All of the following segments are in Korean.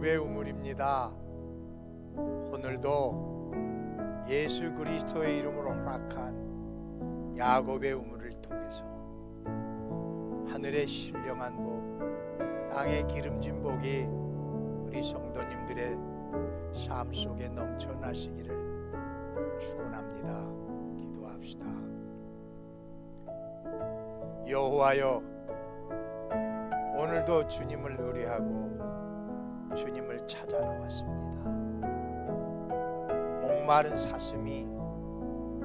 야곱의 우물입니다. 오늘도 예수 그리스도의 이름으로 허락한 야곱의 우물을 통해서 하늘의 신령한 복, 땅의 기름진 복이 우리 성도님들의 삶 속에 넘쳐나시기를 축원합니다. 기도합시다. 여호와여 오늘도 주님을 의뢰하고 주님을 찾아 나왔습니다. 목마른 사슴이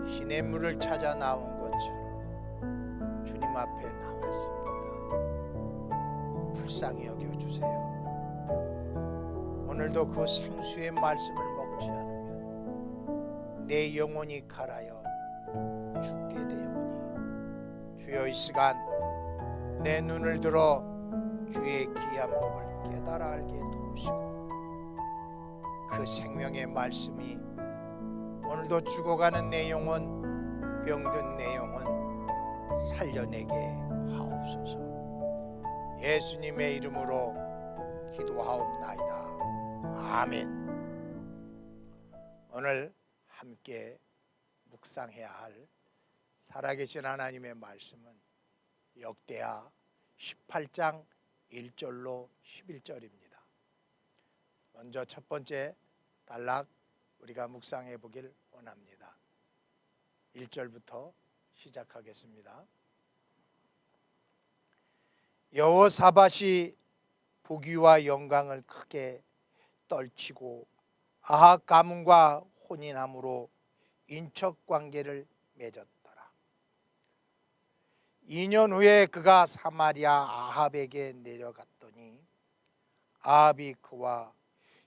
시냇물을 찾아 나온 것처럼 주님 앞에 나왔습니다. 불쌍히 여겨 주세요. 오늘도 그 생수의 말씀을 먹지 않으면 내 영혼이 갈아여 죽게 되오니 주여 이 시간 내 눈을 들어 주의 귀한 법을 깨달아 알게 도 우시고 그 생명의 말씀이 오늘도 죽어가는 내 영혼 병든 내 영혼 살려내게 하옵소서. 예수님의 이름으로 기도하옵나이다. 아멘. 오늘 함께 묵상해야 할 살아계신 하나님의 말씀은 역대하 18장 1절로 11절입니다. 먼저 첫 번째 단락 우리가 묵상해 보길 원합니다. 1절부터 시작하겠습니다. 여호사밧이 부귀와 영광을 크게 떨치고 아합 가문과 혼인함으로 인척 관계를 맺었더라. 2년 후에 그가 사마리아 아합에게 내려갔더니 아합이 그와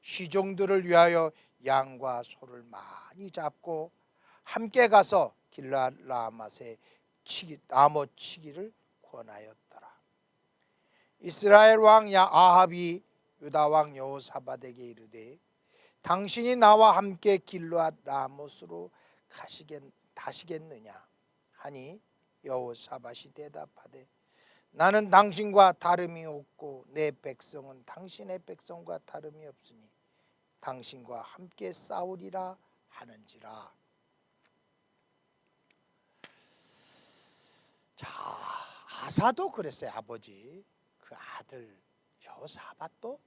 시종들을 위하여 양과 소를 많이 잡고 함께 가서 길라라맛에 치기 나무 치기를 권하였더라. 이스라엘 왕야 아합이 유다 왕 여호사밧에게 이르되 당신이 나와 함께 길르앗 라못으로 가시겠 다시겠느냐 하니 여호사밧이 대답하되 나는 당신과 다름이 없고 내 백성은 당신의 백성과 다름이 없으니 당신과 함께 싸우리라 하는지라 자 아사도 그랬어요 아버지 그 아들 여호사밧도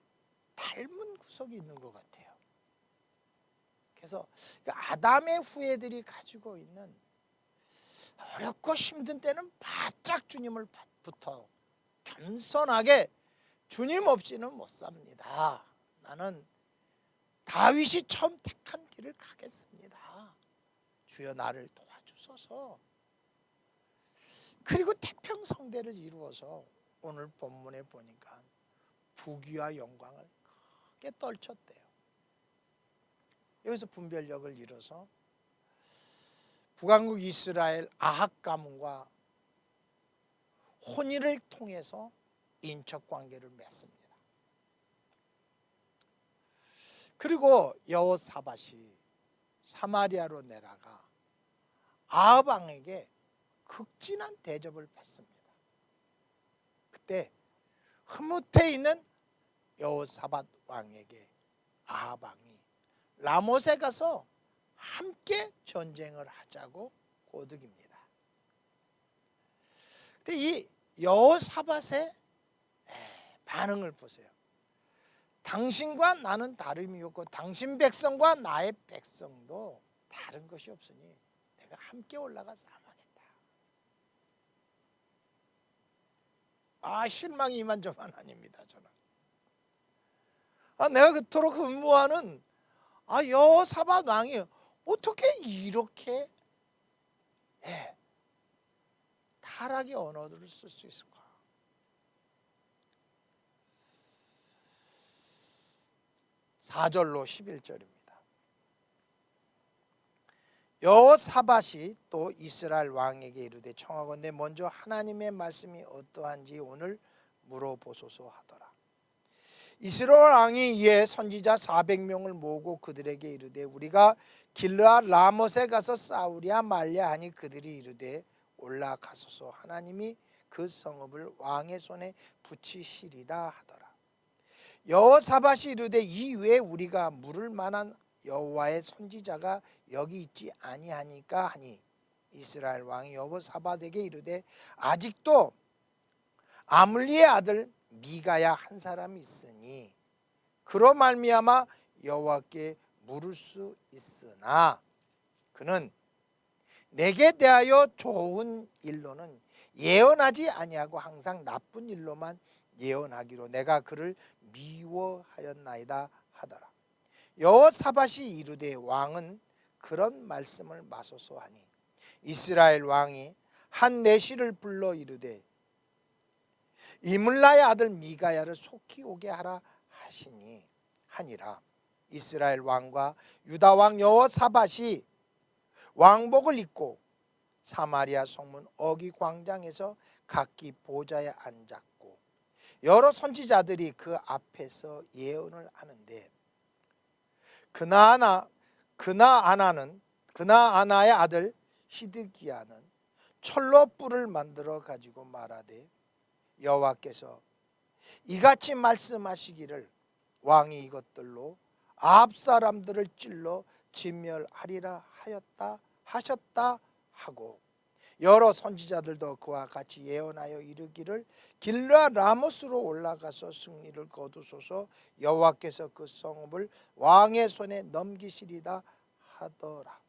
닮은 구석이 있는 것 같아요. 그래서 그 아담의 후예들이 가지고 있는 어렵고 힘든 때는 바짝 주님을 붙어 겸손하게 주님 없이는 못 삽니다. 나는 다윗이 처음 택한 길을 가겠습니다. 주여 나를 도와주소서. 그리고 태평성대를 이루어서 오늘 본문에 보니까 부귀와 영광을 크게 떨쳤대요. 여기서 분별력을 잃어서 북왕국 이스라엘 아합 가문과 혼인을 통해서 인척 관계를 맺습니다. 그리고 여호사밧이 사마리아로 내려가 아합 왕에게 극진한 대접을 받습니다. 그때 흐뭇해 있는 여호사밧 왕에게 아합 왕이 라못에 가서 함께 전쟁을 하자고 고득입니다. 근데 이 여호사밧의 반응을 보세요. 당신과 나는 다름이 없고 당신 백성과 나의 백성도 다른 것이 없으니 내가 함께 올라가 싸움하겠다. 아 실망이 이만저만 아닙니다 저는. 아 내가 그토록 근무하는 아 여사밧 왕이 어떻게 이렇게 예, 타락의 언어들을 쓸 수 있을까? 사절로 11절입니다. 여호사밧이 또 이스라엘 왕에게 이르되 청하건대 먼저 하나님의 말씀이 어떠한지 오늘 물어보소서 하더라. 이스라엘 왕이 이에 선지자 400명을 모으고 그들에게 이르되 우리가 길르아 라못에 가서 싸우랴 말랴 하니 그들이 이르되 올라가소서 하나님이 그 성읍을 왕의 손에 붙이시리다 하더라. 여호사밧이 이르되 이외에 우리가 물을 만한 여호와의 선지자가 여기 있지 아니하니까 하니 이스라엘 왕이 여호사밧에게 이르되 아직도 아물리의 아들 미가야 한 사람이 있으니 그로 말미암아 여호와께 물을 수 있으나 그는 내게 대하여 좋은 일로는 예언하지 아니하고 항상 나쁜 일로만 예언하기로 내가 그를 미워하였나이다 하더라. 여호사밧이 이르되 왕은 그런 말씀을 마소서 하니 이스라엘 왕이 한 내시를 불러 이르되 이물라의 아들 미가야를 속히 오게 하라 하시니 하니라 이스라엘 왕과 유다 왕 여호사밧이 왕복을 입고 사마리아 성문 어기 광장에서 각기 보좌에 앉았고 여러 선지자들이 그 앞에서 예언을 하는데 그나아나 그나아나는 그나아나의 아들 히드기야는 철로 뿔을 만들어 가지고 말하되 여호와께서 이같이 말씀하시기를 왕이 이것들로 아합 사람들을 찔러 진멸하리라 하였다 하셨다 하고 여러 선지자들도 그와 같이 예언하여 이르기를 길라 라모스로 올라가서 승리를 거두소서 여호와께서 그 성읍을 왕의 손에 넘기시리다 하더라.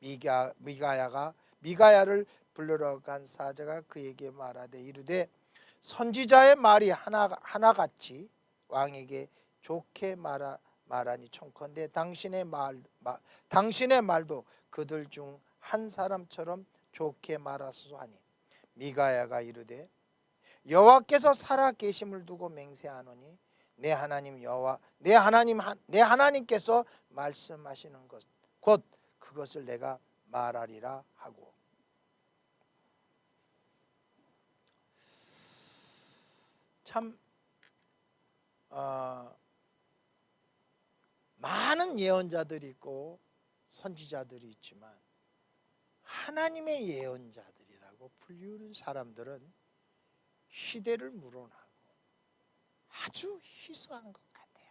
미가 미가야가 미가야를 불러러 간 사자가 그에게 말하되 이르되 선지자의 말이 하나 하나같이 왕에게 좋게 말하 말하니 청컨대 당신의 말, 마, 당신의 말도 그들 중 한 사람처럼 좋게 말하소서 하니 미가야가 이르되 여호와께서 살아 계심을 두고 맹세하노니 내 하나님 여호와 내 하나님 하- 내 하나님께서 말씀하시는 것 곧 그것을 내가 말하리라 하고. 참 어, 많은 예언자들이 있고 선지자들이 있지만 하나님의 예언자들이라고 불리우는 사람들은 시대를 물어나고 아주 희소한 것 같아요.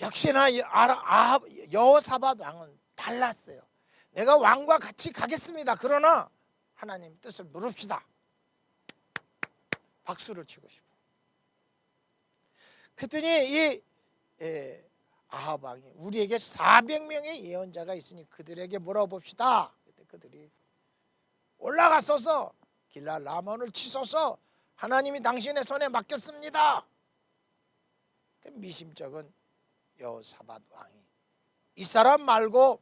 역시나 아합 여호사밧 왕은 달랐어요. 내가 왕과 같이 가겠습니다. 그러나 하나님 뜻을 물읍시다. 박수를 치고 싶어. 그랬더니 이 예, 아합 왕이 우리에게 400명의 예언자가 있으니 그들에게 물어봅시다. 그때 그들이 올라가소서 길라 라몬을 치소서 하나님이 당신의 손에 맡겼습니다. 그 미심쩍은 여호사밧 왕이 이 사람 말고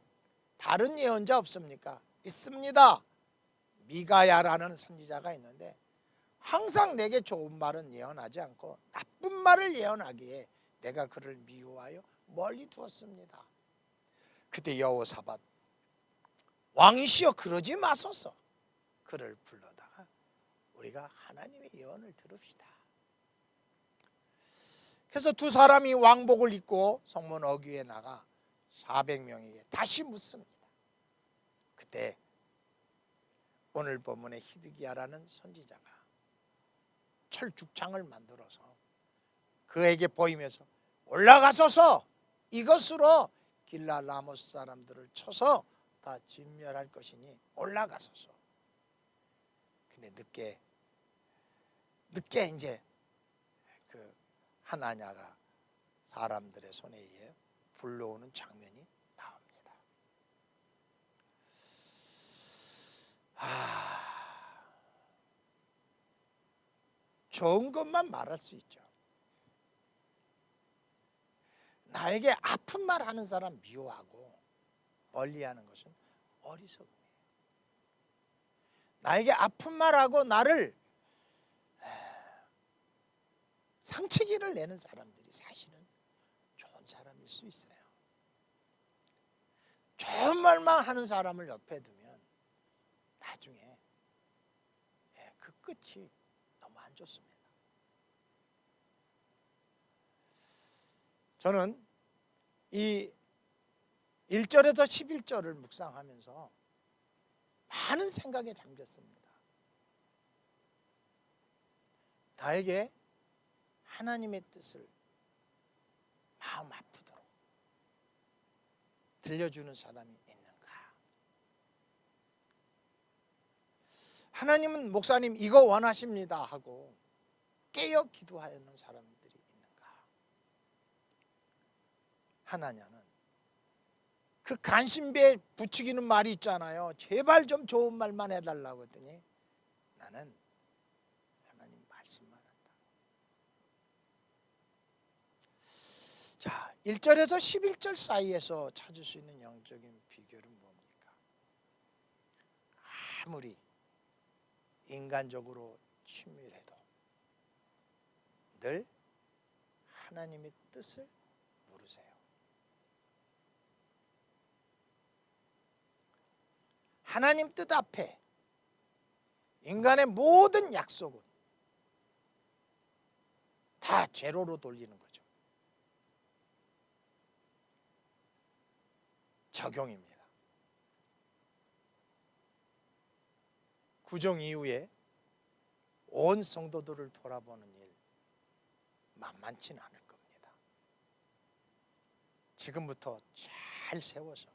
다른 예언자 없습니까? 있습니다. 미가야라는 선지자가 있는데 항상 내게 좋은 말은 예언하지 않고 나쁜 말을 예언하기에 내가 그를 미워하여 멀리 두었습니다. 그때 여호사밧 왕이시여 그러지 마소서 그를 불러다가 우리가 하나님의 예언을 들읍시다. 그래서 두 사람이 왕복을 입고 성문 어귀에 나가 400명에게 다시 묻습니다. 그때 오늘 본문의 히드기야라는 선지자가 철죽창을 만들어서 그에게 보이면서 올라가소서 이것으로 길라 라모스 사람들을 쳐서 다 진멸할 것이니 올라가소서. 근데 늦게 늦게 이제 그 하나냐가 사람들의 손에 의해 불러오는 장면이 나옵니다. 아, 좋은 것만 말할 수 있죠. 나에게 아픈 말 하는 사람 미워하고 멀리하는 것은 어리석음이에요. 나에게 아픈 말하고 나를 상처기를 내는 사람들이 사실은 좋은 사람일 수 있어요. 좋은 말만 하는 사람을 옆에 두면 나중에 예, 그 끝이 너무 안 좋습니다. 저는 이 1절에서 11절을 묵상하면서 많은 생각에 잠겼습니다. 나에게 하나님의 뜻을 마음 아프도록 들려주는 사람이 있는가? 하나님은 목사님 이거 원하십니다 하고 깨어 기도하는 사람들이 있는가? 하나냐는 그 간신배에 붙이기는 말이 있잖아요. 제발 좀 좋은 말만 해달라고 했더니 나는 하나님 말씀만 한다. 자, 1절에서 11절 사이에서 찾을 수 있는 영적인 비결은 뭡니까? 아무리 인간적으로 친밀해도 늘 하나님의 뜻을 물으세요. 하나님 뜻 앞에 인간의 모든 약속은 다 제로로 돌리는 거죠. 적용입니다. 구정 이후에 온 성도들을 돌아보는 일 만만치는 않을 겁니다. 지금부터 잘 세워서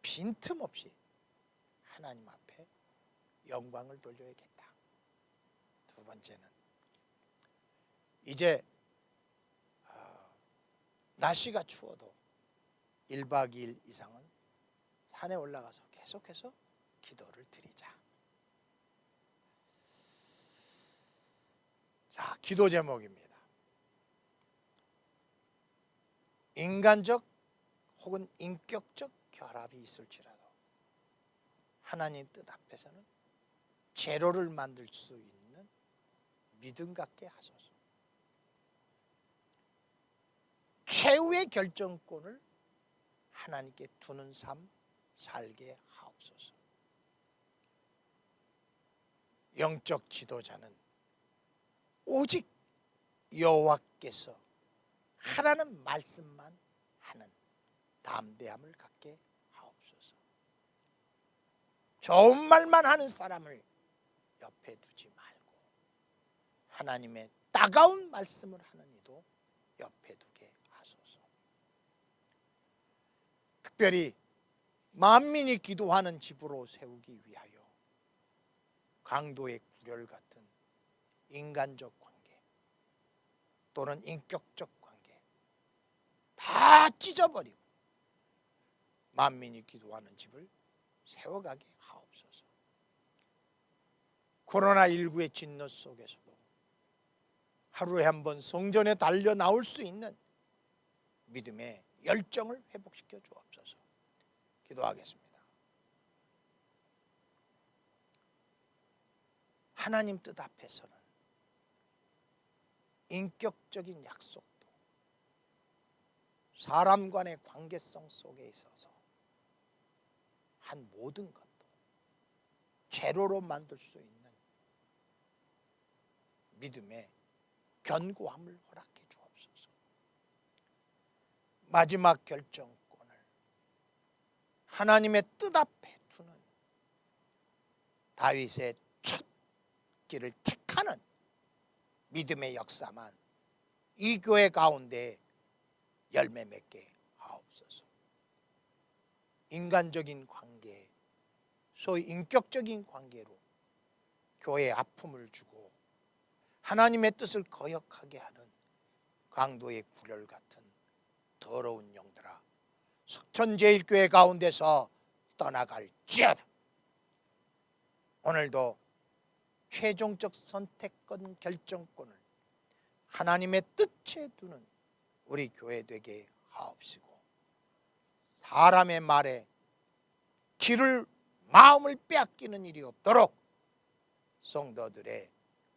빈틈없이 하나님 앞에 영광을 돌려야겠다. 두 번째는 이제 어, 날씨가 추워도 1박 2일 이상은 산에 올라가서 계속해서 기도를 드리자. 자, 기도 제목입니다. 인간적 혹은 인격적 결합이 있을지라도 하나님 뜻 앞에서는 제로를 만들 수 있는 믿음 갖게 하소서. 최후의 결정권을 하나님께 두는 삶 살게 하옵소서. 영적 지도자는 오직 여호와께서 하라는 말씀만 하는 담대함을 갖게. 좋은 말만 하는 사람을 옆에 두지 말고 하나님의 따가운 말씀을 하는 이도 옆에 두게 하소서. 특별히 만민이 기도하는 집으로 세우기 위하여 강도의 구렬 같은 인간적 관계 또는 인격적 관계 다 찢어버리고 만민이 기도하는 집을 세워가게 하옵소서. 코로나19의 진노 속에서도 하루에 한 번 성전에 달려 나올 수 있는 믿음의 열정을 회복시켜 주옵소서. 기도하겠습니다. 하나님 뜻 앞에서는 인격적인 약속도 사람 간의 관계성 속에 있어서 한 모든 것도 제로로 만들 수 있는 믿음의 견고함을 허락해 주옵소서. 마지막 결정권을 하나님의 뜻 앞에 두는 다윗의 첫 길을 택하는 믿음의 역사만 이 교회 가운데 열매 맺게 하옵소서. 인간적인 관계, 소위 인격적인 관계로 교회에 아픔을 주고 하나님의 뜻을 거역하게 하는 강도의 구렬 같은 더러운 영들아 석천제일교회 가운데서 떠나갈지어다. 오늘도 최종적 선택권 결정권을 하나님의 뜻에 두는 우리 교회 되게 하옵시고 사람의 말에 길을 마음을 빼앗기는 일이 없도록 성도들의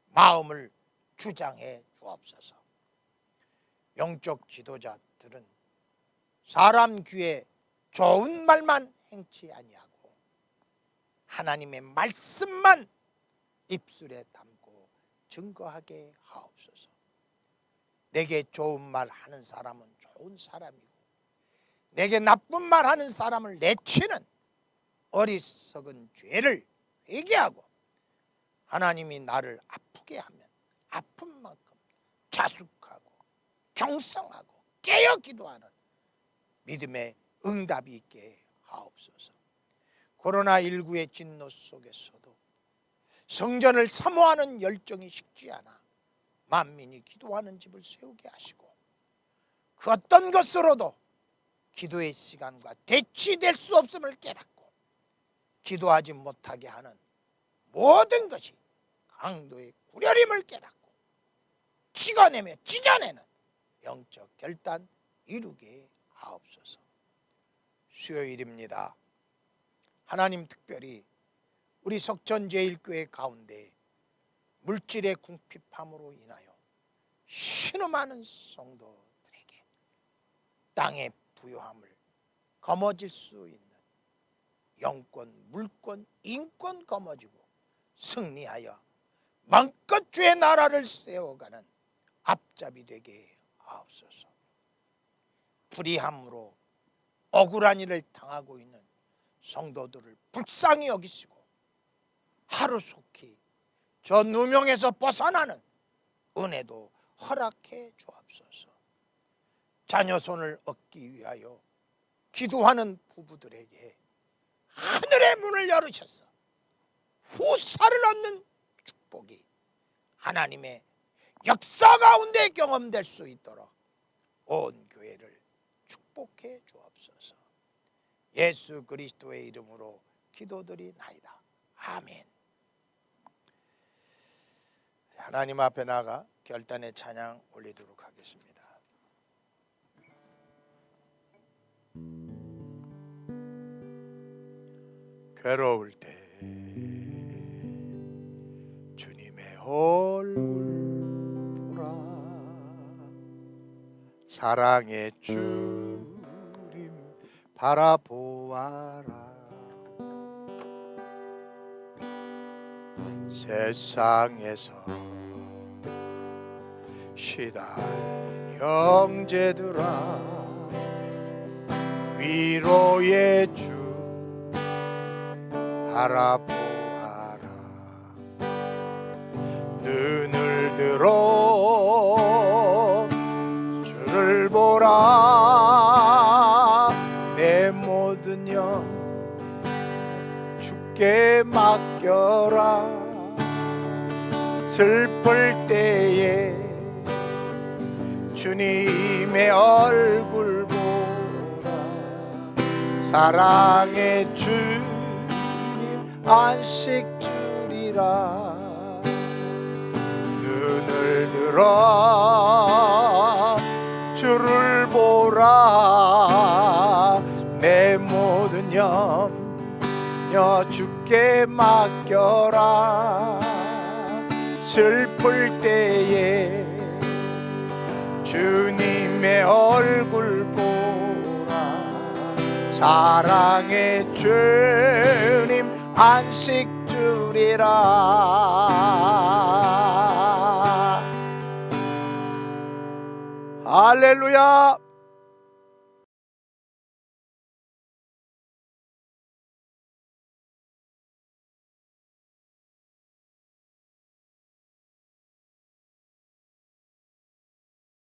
마음을 주장해 주옵소서. 영적 지도자들은 사람 귀에 좋은 말만 행치 아니하고 하나님의 말씀만 입술에 담고 증거하게 하옵소서. 내게 좋은 말 하는 사람은 좋은 사람이고 내게 나쁜 말 하는 사람을 내치는 어리석은 죄를 회개하고 하나님이 나를 아프게 하면 아픈 만큼 자숙하고 경성하고 깨어 기도하는 믿음의 응답이 있게 하옵소서. 코로나19의 진노 속에서도 성전을 사모하는 열정이 식지 않아 만민이 기도하는 집을 세우게 하시고 그 어떤 것으로도 기도의 시간과 대치될 수 없음을 깨닫고 기도하지 못하게 하는 모든 것이 강도의 구려림을 깨닫고 찍어내며 찢어내는 영적 결단 이루게 하옵소서. 수요일입니다. 하나님 특별히 우리 석전제일교회 가운데 물질의 궁핍함으로 인하여 신음하는 성도들에게 땅의 부요함을 거머쥘 수 있는 영권, 물권, 인권 거머쥐고 승리하여 마음껏 주의 나라를 세워가는 앞잡이 되게 하옵소서. 불의함으로 억울한 일을 당하고 있는 성도들을 불쌍히 여기시고 하루속히 저 누명에서 벗어나는 은혜도 허락해 주옵소서. 자녀 손을 얻기 위하여 기도하는 부부들에게 하늘의 문을 열으셔서 후사를 얻는 축복이 하나님의 역사 가운데 경험될 수 있도록 온 교회를 축복해 주옵소서. 예수 그리스도의 이름으로 기도드리나이다. 아멘. 하나님 앞에 나가 결단의 찬양 올리도록 하겠습니다. 괴로울 때 주님의 얼굴 보라. 사랑의 주님 바라보아라. 세상에서 시달린 형제들아 위로의 주 바라보아라. 눈을 들어 주를 보라. 내 모든 영 주께 맡겨라. 슬플 때에 주님의 얼굴 보라. 사랑의 주님 안식 주리라 눈을 들어 주를 보라. 내 모든 염려 주께 맡겨라. 슬플 때에 주님의 얼굴 보라. 사랑의 주님 안식 주리라 할렐루야